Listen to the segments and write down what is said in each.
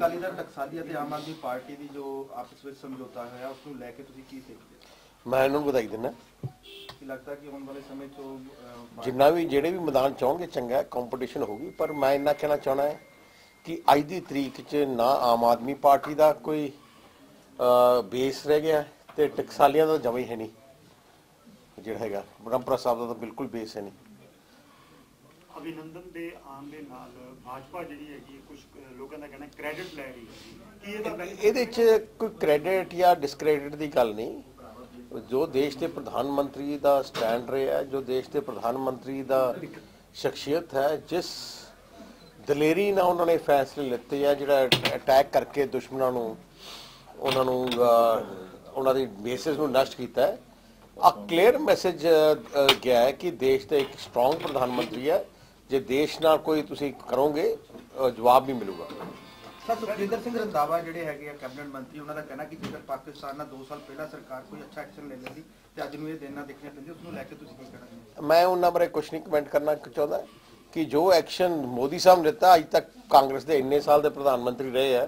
ਅਕਾਲੀ ਦਲ ਟਕਸਾਲੀਆ ਤੇ ਆਮ ਆਦਮੀ ਪਾਰਟੀ ਦੀ ਜੋ ਆਪਸ ਵਿੱਚ ਸਮਝੌਤਾ ਹੋਇਆ ਉਸ ਨੂੰ ਲੈ ਕੇ ਤੁਸੀਂ ਕੀ ਦੇਖਦੇ ਹੋ? ਮੈਂ ਇਹਨੂੰ ਵਧਾਈ ਦਿੰਦਾ। ਕੀ ਲੱਗਦਾ ਕਿ ਆਉਣ ਵਾਲੇ ਸਮੇਂ 'ਚ ਜਿੰਨਾ ਵੀ ਜਿਹੜੇ ਵੀ ਮੈਦਾਨ ਚਾਹੋਗੇ ਚੰਗਾ ਕੰਪੀਟੀਸ਼ਨ ਹੋਗੀ ਪਰ ਮੈਂ ਇੰਨਾ ਕਹਿਣਾ ਚਾਹਣਾ ਹੈ ਕਿ ਅੱਜ ਦੀ ਤਰੀਕ 'ਚ ਨਾ ਆਮ ਆਦਮੀ ਪਾਰਟੀ ਦਾ ਕੋਈ ਬੇਸ ਰਹਿ ਗਿਆ ਤੇ ਟਕਸਾਲੀਆਂ ਦਾ ਜਮਾ ਹੀ ਹੈ ਨਹੀਂ। ਜਿਹੜਾ ਹੈਗਾ ਬ੍ਰਹਮਪੁਰਾ ਸਾਹਿਬ ਦਾ ਤਾਂ ਬਿਲਕੁਲ ਬੇਸ ਹੈ ਨਹੀਂ। ਅਭਿਨੰਦਨ ਦੇ ਆਉਣ ਦੇ ਨਾਲ ਭਾਜਪਾ ਜਿਹੜੀ ਹੈਗੀ ਕੁਝ ਲੋਕਾਂ ਦਾ ਕਹਿਣਾ ਕ੍ਰੈਡਿਟ ਲੈ ਰਹੀ ਹੈ। ਕੀ ਇਹਦਾ benefit ਇਹਦੇ 'ਚ ਕੋਈ ਕ੍ਰੈਡਿਟ ਜਾਂ ਡਿਸਕ੍ਰੈਡਿਟ ਦੀ ਗੱਲ ਨਹੀਂ। ਜੋ ਦੇਸ਼ ਦੇ ਪ੍ਰਧਾਨ ਮੰਤਰੀ ਦਾ ਸਟੈਂਡ ਰਿਹਾ ਹੈ, ਜੋ ਦੇਸ਼ ਦੇ ਪ੍ਰਧਾਨ ਮੰਤਰੀ ਦਾ ਸ਼ਖਸੀਅਤ ਹੈ ਜਿਸ ਦਲੇਰੀ ਨਾਲ ਉਹਨਾਂ ਨੇ ਫੈਸਲੇ ਲਿੱਤੇ ਆ ਜਿਹੜਾ ਅਟੈਕ ਕਰਕੇ ਦੁਸ਼ਮਣਾਂ ਨੂੰ ਉਹਨਾਂ ਨੂੰ ਅਹ, ਉਹਨਾਂ ਦੀ ਬੇਸਿਸ ਨੂੰ ਨਸ਼ਟ ਕੀਤਾ ਹੈ। ਆ ਕਲੀਅਰ ਮੈਸੇਜ ਗਿਆ ਹੈ ਕਿ ਦੇਸ਼ ਦਾ ਇੱਕ ਸਟਰੋਂਗ ਪ੍ਰਧਾਨ ਮੰਤਰੀ ਹੈ। ਜੇ ਦੇਸ਼ ਨਾਲ ਕੋਈ ਤੁਸੀਂ ਕਰੋਗੇ ਜਵਾਬ ਵੀ ਮਿਲੂਗਾ। ਸਰ ਸੁਖਜਿੰਦਰ ਸਿੰਘ ਰੰਧਾਵਾ ਜਿਹੜੇ ਹੈਗੇ ਆ ਕੈਬਨਿਟ ਮੰਤਰੀ ਉਹਨਾਂ ਦਾ ਕਹਿਣਾ ਕਿ ਜੇਕਰ ਪਾਕਿਸਤਾਨ ਨਾਲ 2 ਸਾਲ ਪਹਿਲਾਂ ਸਰਕਾਰ ਕੋਈ ਅੱਛਾ ਐਕਸ਼ਨ ਲੈ ਲੈਂਦੀ ਤੇ ਅੱਜ ਨੂੰ ਇਹ ਦਿਨ ਨਾ ਦੇਖਣੇ ਪੈਂਦੇ ਉਸ ਨੂੰ ਲੈ ਕੇ ਤੁਸੀਂ ਕੀ ਕਹਿਣਾ ਮੈਂ ਉਹਨਾਂ ਬਾਰੇ ਕੁਝ ਨਹੀਂ ਕਮੈਂਟ ਕਰਨਾ ਚਾਹੁੰਦਾ ਕਿ ਜੋ ਐਕਸ਼ਨ ਮੋਦੀ ਸਾਹਿਬ ਨੇ ਲਿੱਤਾ ਅੱਜ ਤੱਕ ਕਾਂਗਰਸ ਦੇ ਇੰਨੇ ਸਾਲ ਦੇ ਪ੍ਰਧਾਨ ਮੰਤਰੀ ਰਹੇ ਆ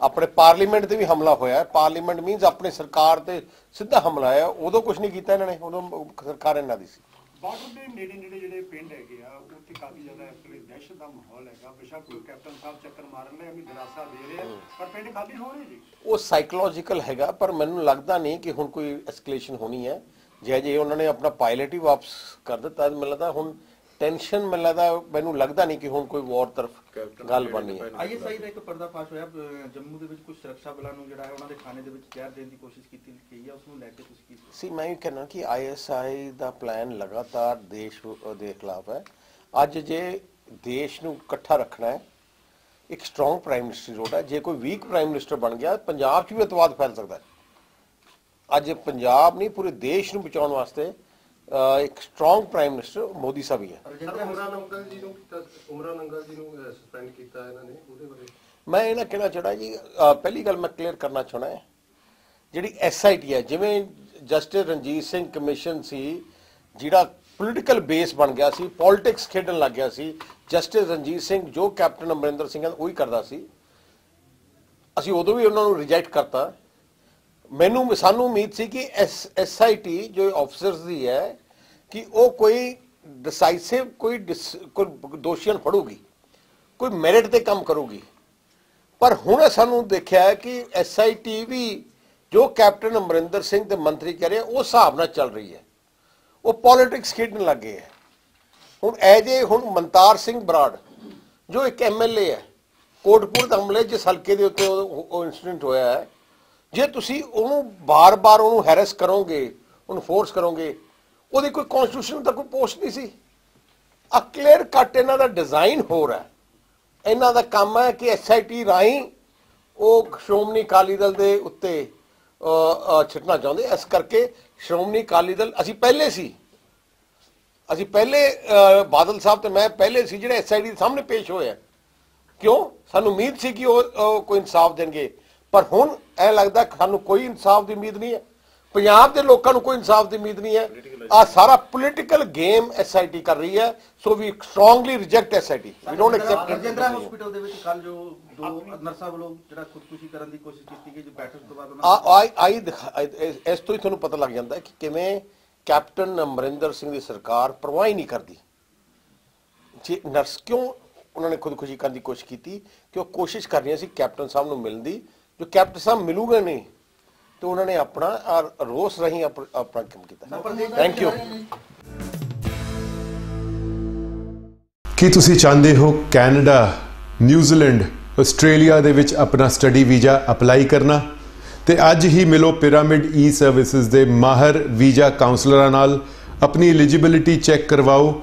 ਆਪਣੇ ਪਾਰਲੀਮੈਂਟ ਤੇ ਵੀ ਹਮਲਾ ਹੋਇਆ। ਹੈ ਪਾਰਲੀਮੈਂਟ ਮੀਨਸ ਆਪਣੇ ਸਰਕਾਰ ਤੇ ਸਿੱਧਾ ਹਮਲਾ ਹੈ ਉਦੋਂ ਕੁਝ ਨਹੀਂ ਕੀਤਾ ਇਹਨਾਂ ਨੇ ਉਦੋਂ ਸਰਕਾਰ ਇਹਨਾਂ ਦੀ ਸੀ। ਬਾਰਡਰ ਦੇ ਨੇੜੇ ਨੇੜੇ ਜਿਹੜੇ ਪਿੰਡ ਹੈਗੇ ਆ ਉੱਥੇ ਕਾਫੀ ਜ਼ਿਆਦਾ ਐਕਚੁਅਲੀ ਦਹਿਸ਼ਤ ਦਾ ਮਾਹੌਲ ਹੈਗਾ। ਬੇਸ਼ੱਕ ਕੋਈ ਕੈਪਟਨ ਸਾਹਿਬ ਚੱਕਰ ਮਾਰਨ ਲਈ ਵੀ ਦਿਲਾਸਾ ਦੇ ਰਹੇ ਆ ਪਰ ਪਿੰਡ ਖਾਲੀ ਹੋ ਰਹੇ ਜੀ? ਉਹ ਸਾਈਕੋਲੋਜੀਕਲ ਹੈਗਾ ਪਰ ਮੈਨੂੰ ਲੱਗਦਾ ਨਹੀਂ ਕਿ ਹੁਣ ਕੋਈ ਐਸਕੇਲੇਸ਼ਨ ਹੋਣੀ ਹੈ। ਜੇ ਜੇ ਉਹਨਾਂ ਨੇ ਆਪਣਾ ਪਾਇਲਟ ਹੀ ਵਾਪਸ ਕਰ ਦਿੱਤਾ ਮੈਨੂੰ ਲੱਗਦਾ ਹੁਣ ਟੈਨਸ਼ਨ ਮੈਨੂੰ ਲੱਗਦਾ ਮੈਨੂੰ ਲੱਗਦਾ ਨਹੀਂ ਕਿ ਹੁਣ ਕੋਈ ਵਾਰ ਤਰਫ ਗੱਲ ਬਣਨੀ ਹੈ। ਆਈਐਸਆਈ ਦਾ ਇੱਕ ਪਰਦਾਫਾਸ਼ ਹੋਇਆ ਜੰਮੂ ਦੇ ਵਿੱਚ ਕੁਝ ਸੁਰੱਖਿਆ ਬਲਾਂ ਨੂੰ ਜਿਹੜਾ ਹੈ ਉਹਨਾਂ ਦੇ ਖਾਣੇ ਦੇ ਵਿੱਚ ਜ਼ਹਿਰ ਦੇਣ ਦੀ ਕੋਸ਼ਿਸ਼ ਕੀਤੀ ਗਈ ਹੈ ਉਸ ਨੂੰ ਲੈ ਕੇ ਤੁਸੀਂ ਕੀ ਸੀ ਮੈਂ ਇਹ ਕਹਿਣਾ ਕਿ ਆਈਐਸਆਈ ਦਾ ਪਲਾਨ ਲਗਾਤਾਰ ਦੇਸ਼ ਦੇ ਖਿਲਾਫ ਹੈ। ਅੱਜ ਜੇ ਦੇਸ਼ ਨੂੰ ਇਕੱਠਾ ਰੱਖਣਾ ਹੈ ਇੱਕ ਸਟਰੋਂਗ ਪ੍ਰਾਈਮ ਮਿਨਿਸਟਰ ਲੋੜ ਹੈ ਜੇ ਕੋਈ ਵੀਕ ਪ੍ਰਾਈਮ ਮਿਨਿਸਟਰ ਬਣ ਗਿਆ ਪੰਜਾਬ 'ਚ ਵੀ ਅਤਵਾਦ ਫੈਲ ਸਕਦਾ ਹੈ। ਅੱਜ ਪੰਜਾਬ ਨਹੀਂ ਪੂਰੇ ਦੇਸ਼ ਨੂੰ ਬਚਾਉਣ ਵਾਸਤੇ ਅਹ, ਇੱਕ ਸਟਰੋਂਗ ਪ੍ਰਾਈਮ ਮਿਨਿਸਟਰ ਮੋਦੀ ਸਾਹਿਬ ਹੀ ਹੈ। ਰਜਿੰਦਰ ਉਮਰਾਨ ਅੰਕਲ ਜੀ ਨੂੰ ਕੀਤਾ ਉਮਰਾਨ ਅੰਕਲ ਜੀ ਨੂੰ ਸਸਪੈਂਡ ਕੀਤਾ ਇਹਨਾਂ ਨੇ ਉਹਦੇ ਬਾਰੇ? ਮੈਂ ਇਹ ਨਾ ਕਹਿਣਾ ਚਾਹਣਾ ਜੀ ਅਹ, ਪਹਿਲੀ ਗੱਲ ਮੈਂ ਕਲੀਅਰ ਕਰਨਾ ਚਾਹਣਾ ਹੈ। ਜਿਹੜੀ ਐਸਆਈਟੀ ਹੈ ਜਿਵੇਂ ਜਸਟਿਸ ਰਣਜੀਤ ਸਿੰਘ ਕਮਿਸ਼ਨ ਸੀ ਜਿਹੜਾ ਪੋਲੀਟੀਕਲ ਬੇਸ ਬਣ ਗਿਆ ਸੀ ਪੋਲਿਟਿਕਸ ਖੇਡਣ ਲੱਗ ਗਿਆ ਸੀ ਜਸਟਿਸ ਰਣਜੀਤ ਸਿੰਘ ਜੋ ਕੈਪਟਨ ਅਮਰਿੰਦਰ ਸਿੰਘ ਉਹੀ ਕਰਦਾ ਸੀ। ਅਸੀਂ ਉਦੋਂ ਵੀ ਉਹਨਾਂ ਨੂੰ ਰਿਜੈਕਟ ਕਰਤਾ। ਮੈਨੂੰ, ਸਾਨੂੰ ਉਮੀਦ ਸੀ ਕਿ ਐਸ ਐਸਆਈਟੀ ਜੋ ਆਫੀਸਰਸ ਦੀ ਹੈ, ਕਿ ਉਹ ਕੋਈ ਡਿਸਾਈਸਿਵ ਕੋਈ ਡਿਸ- ਕੋਈ ਦੋਸ਼ੀਆਂ ਨੂੰ ਫੜੂਗੀ, ਕੋਈ ਮੈਰਿਟ ਤੇ ਕੰਮ ਕਰੂਗੀ। ਪਰ ਹੁਣ ਸਾਨੂੰ ਦੇਖਿਆ ਹੈ ਕਿ ਐਸਆਈਟੀ ਵੀ ਜੋ ਕੈਪਟਨ ਅਮਰਿੰਦਰ ਸਿੰਘ ਦੇ ਮੰਤਰੀ ਕਹਿ ਰਹੇ, ਉਹ ਹਿਸਾਬ ਨਾਲ ਚੱਲ ਰਹੀ ਹੈ। ਉਹ ਪੋਲਿਟਿਕਸ ਖੇਡਣ ਲੱਗੇ ਹੈ। ਹੁਣ ਐਜ ਏ ਹੁਣ ਮਨਤਾਰ ਸਿੰਘ ਬਰਾੜ, ਜੋ ਇੱਕ ਐਮਐਲਏ ਹੈ, ਕੋਟਪੁਰ ਦੇ ਹਮਲੇ ਜਿਸ ਹਲਕੇ ਦੇ ਉੱਤੇ ਉਹ ਉਹ ਇਨਸੀਡੈਂਟ ਹੋਇਆ ਹੈ ਜੇ ਤੁਸੀਂ ਉਹਨੂੰ ਬਾਰ-ਬਾਰ ਉਹਨੂੰ ਹੈਰਸ ਕਰੋਗੇ ਉਹਨੂੰ ਫੋਰਸ ਕਰੋਗੇ ਉਹਦੀ ਕੋਈ ਕਨਸਟੀਟਿਊਸ਼ਨ ਦਾ ਕੋਈ ਪੋਸਟ ਨਹੀਂ ਸੀ। ਆ ਕਲੀਅਰ ਕੱਟ ਇਹਨਾਂ ਦਾ ਡਿਜ਼ਾਈਨ ਹੋ ਰਿਹਾ ਹੈ। ਇਹਨਾਂ ਦਾ ਕੰਮ ਹੈ ਕਿ ਐਸਆਈਟੀ ਰਾਹੀਂ ਉਹ ਸ਼੍ਰੋਮਣੀ ਅਕਾਲੀ ਦਲ ਦੇ ਉੱਤੇ ਅ, ਚਾਹੁੰਦੇ। ਇਸ ਕਰਕੇ ਸ਼੍ਰੋਮਣੀ ਅਕਾਲੀ ਦਲ ਅਸੀਂ ਪਹਿਲੇ ਸੀ। ਅਸੀਂ ਪਹਿਲੇ ਬਾਦਲ ਸਾਹਿਬ ਤੇ ਮੈਂ ਪਹਿਲੇ ਸੀ ਜਿਹੜੇ ਐਸਆਈਡੀ ਦੇ ਸਾਹਮਣੇ ਪੇਸ਼ ਹੋਏ ਕਿਉਂ? ਸਾਨੂੰ ਉਮੀਦ ਸੀ ਕਿ ਉਹ ਕੋਈ ਇਨਸਾਫ ਦੇਣਗੇ। ਪਰ ਹੁਣ ਐ ਲੱਗਦਾ ਸਾਨੂੰ ਕੋਈ ਇਨਸਾਫ ਦੀ ਉਮੀਦ ਨਹੀਂ ਹੈ। ਪੰਜਾਬ ਦੇ ਲੋਕਾਂ ਨੂੰ ਕੋਈ ਇਨਸਾਫ ਦੀ ਉਮੀਦ ਨਹੀਂ ਹੈ। ਆ ਸਾਰਾ ਪੋਲੀਟੀਕਲ ਗੇਮ ਐਸਆਈਟੀ ਕਰ ਰਹੀ ਹੈ। So we strongly reject SIT we don't accept Rajindra hospital ਦੇ ਵਿੱਚ ਕੱਲ ਜੋ ਦੋ ਨਰਸਾਂ ਵੱਲੋਂ ਜਿਹੜਾ ਖੁਦਕੁਸ਼ੀ ਕਰਨ ਦੀ ਕੋਸ਼ਿਸ਼ ਕੀਤੀ ਗਈ ਜੋ ਬੈਠਕ ਤੋਂ ਬਾਅਦ ਉਹਨਾਂ ਆ ਆਈ ਆਈ ਇਸ- ਤੋਂ ਹੀ ਤੁਹਾਨੂੰ ਪਤਾ ਲੱਗ ਜਾਂਦਾ ਕਿ ਕਿਵੇਂ ਕੈਪਟਨ ਅਮਰਿੰਦਰ ਸਿੰਘ ਦੀ ਸਰਕਾਰ ਪਰਵਾਹ ਹੀ ਨਹੀਂ ਕਰਦੀ। ਜੇ ਨਰਸ ਕਿਉਂ ਉਹਨਾਂ ਨੇ ਖੁਦਕੁਸ਼ੀ ਕਰਨ ਦੀ ਕੋਸ਼ਿਸ਼ ਕੀਤੀ ਕਿ ਉਹ ਕੋਸ਼ਿਸ਼ ਕਰ ਰਹੀਆਂ ਸੀ ਕੈਪਟਨ ਸਾਹਿਬ ਨੂੰ ਮਿਲਣ ਦੀ ਜੋ ਕੈਪਟਨ ਸਾਹਿਬ ਮਿਲੂਗੇ ਨਹੀਂ ਤੇ ਉਹਨਾਂ ਨੇ ਆਪਣਾ ਰੋਸ ਰਹੀ ਆਪ- ਆਪਣਾ ਕੰਮ ਕੀਤਾ। ਥੈਂਕ ਯੂ ਕੀ ਤੁਸੀਂ ਚਾਹੁੰਦੇ ਹੋ ਕੈਨੇਡਾ ਨਿਊਜ਼ੀਲੈਂਡ ਆਸਟ੍ਰੇਲੀਆ ਦੇ ਵਿੱਚ ਆਪਣਾ ਸਟੱਡੀ ਵੀਜ਼ਾ ਅਪਲਾਈ ਕਰਨਾ? ਤੇ ਅੱਜ ਹੀ ਮਿਲੋ ਪਿਰਾਮਿਡ ਈ ਸਰਵਿਸਿਜ਼ ਦੇ ਮਾਹਰ ਵੀਜ਼ਾ ਕਾਉਂਸਲਰਾਂ ਨਾਲ। ਆਪਣੀ ਐਲੀਜੀਬਿਲਿਟੀ ਚੈੱਕ ਕਰਵਾਓ